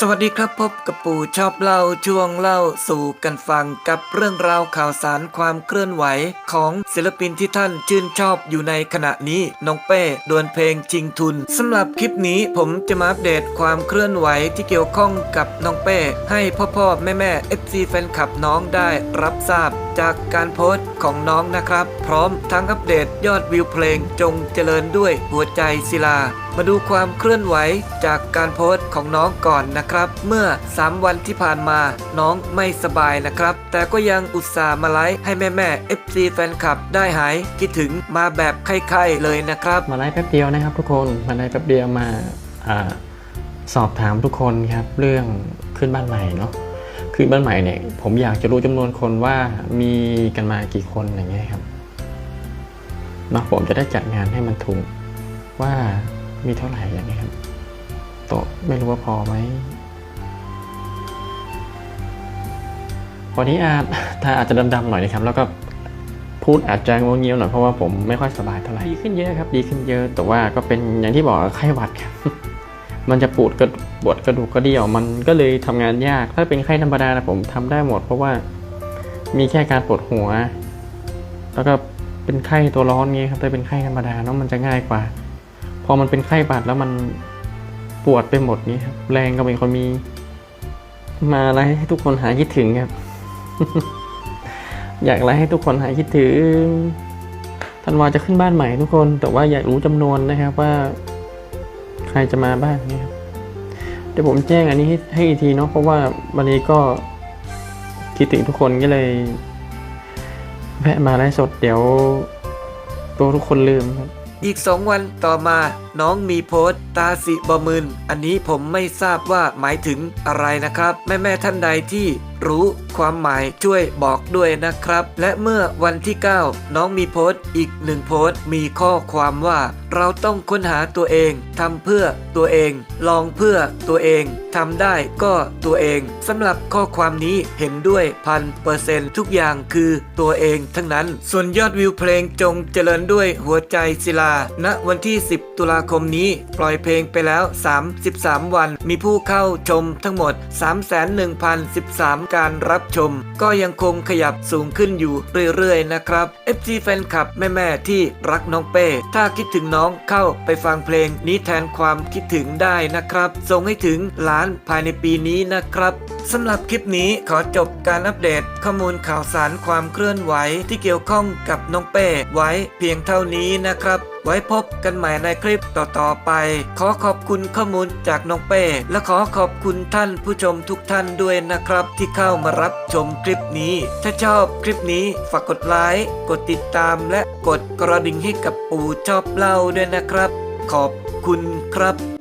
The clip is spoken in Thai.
สวัสดีครับพบกับปู่ชอบเล่าช่วงเล่าสู่กันฟังกับเรื่องราวข่าวสารความเคลื่อนไหวของศิลปินที่ท่านชื่นชอบอยู่ในขณะนี้น้องเป้ดวลเพลงชิงทุนสำหรับคลิปนี้ผมจะมาอัปเดตความเคลื่อนไหวที่เกี่ยวข้องกับน้องเป้ให้พ่อพ่อแม่แม่ FC แฟนคลับน้องได้รับทราบจากการโพสต์ของน้องนะครับ พร้อมทั้งอัปเดตยอดวิวเพลงจงเจริญด้วยหัวใจศิลา มาดูความเคลื่อนไหวจากการโพสต์ของน้องก่อนนะครับ เมื่อ 3 วันที่ผ่านมาน้องไม่สบายนะครับ แต่ก็ยังอุตส่าห์มาไลฟ์ให้แม่แม่ FC แฟนคลับได้หายคิดถึงมาแบบไข้ๆเลยนะครับ มาไลฟ์แป๊บเดียวนะครับทุกคนมาไลฟ์แป๊บเดียวมาอาสอบถามทุกคนครับเรื่องขึ้นบ้านใหม่เนาะขึ้นบ้านใหม่เนี่ยผมอยากจะรู้จำนวนคนว่ามีกันมากี่คนอย่างเงี้ยครับเนาะผมจะได้จัดงานให้มันถูกว่า มีเท่าไหร่อย่างเงี้ยครับโต๊ะไม่รู้ว่าพอไหมวันนี้อาจถ้าอาจจะดำๆหน่อยนะครับ แล้วก็พูดอาจจะงงเงียวหน่อยเพราะว่าผมไม่ค่อยสบายเท่าไหร่ดีขึ้นเยอะครับ ดีขึ้นเยอะ แต่ว่าก็เป็นอย่างที่บอกไข้หวัดครับมันจะปวดกระปวดกระดูกกระเดี่ยวมันก็เลยทำงานยาก ถ้าเป็นไข้ธรรมดานะผมทำได้หมด เพราะว่ามีแค่การปวดหัว แล้วก็เป็นไข้ตัวร้อนเงี้ยครับแต่เป็นไข้ธรรมดาเนาะมันจะง่ายกว่า พอมันเป็นไข้บาดแล้วมันปวดไปหมดเงี้ยครับ แรงก็เป็นคนมี มาอะไรให้ทุกคนหายคิดถึงครับ อยากไลฟ์ให้ทุกคนหายคิดถึงธันวาจะขึ้นบ้านใหม่ทุกคน แต่ว่าอยากรู้จำนวนนะครับว่า ใครจะมาบ้างเนี่ยครับเดี๋ยวผมแจ้งอันนี้ให้ให้อีกทีเนาะเพราะว่าวันนี้ก็คิดถึงทุกคนก็เลยแวะมาไลฟ์สดเดี๋ยวตัวทุกคนลืมครับ อีก 2 วันต่อมา น้องมีโพสต์ตาสิบมึนอันนี้ผมไม่ทราบว่าหมายถึงอะไรนะครับ แม่แม่ท่านใดที่รู้ความหมายช่วยบอกด้วยนะครับ และเมื่อวันที่ 9 น้องมีโพสต์อีกหนึ่งโพสต์มีข้อความว่า เราต้องค้นหาตัวเองทำเพื่อตัวเอง ลองเพื่อตัวเองทำได้ก็ตัวเองสำหรับข้อความนี้เห็นด้วยพันเปอร์เซนทุกอย่างคือตัวเองทั้งนั้น ส่วนยอดวิวเพลงจงเจริญด้วยหัวใจศิลาณวันที่ 10 ตุลาคมนี้ ปล่อยเพลงไปแล้ว 33 วัน มีผู้เข้าชมทั้งหมด 3,1,013 การรับชม ก็ยังคงขยับสูงขึ้นอยู่เรื่อยๆนะครับ FC แฟนคลับแม่ๆที่รักน้องเป้ ถ้าคิดถึงน้องเข้าไปฟังเพลงนี้แทนความคิดถึงได้นะครับส่งให้ถึงล้านภายในปีนี้นะครับ สำหรับคลิปนี้ขอจบการอัปเดต ข้อมูลข่าวสารความเคลื่อนไหวที่เกี่ยวข้องกับน้องเป้ไว้เพียงเท่านี้นะครับ ไว้พบกันใหม่ในคลิปต่อๆไป ขอขอบคุณข้อมูลจากน้องเป้ และขอขอบคุณท่านผู้ชมทุกท่านด้วยนะครับ ที่เข้ามารับชมคลิปนี้ ถ้าชอบคลิปนี้ฝากกดไลค์กดติดตามและกดกระดิ่งให้กับปู่ชอบเล่าด้วยนะครับ ขอบคุณครับ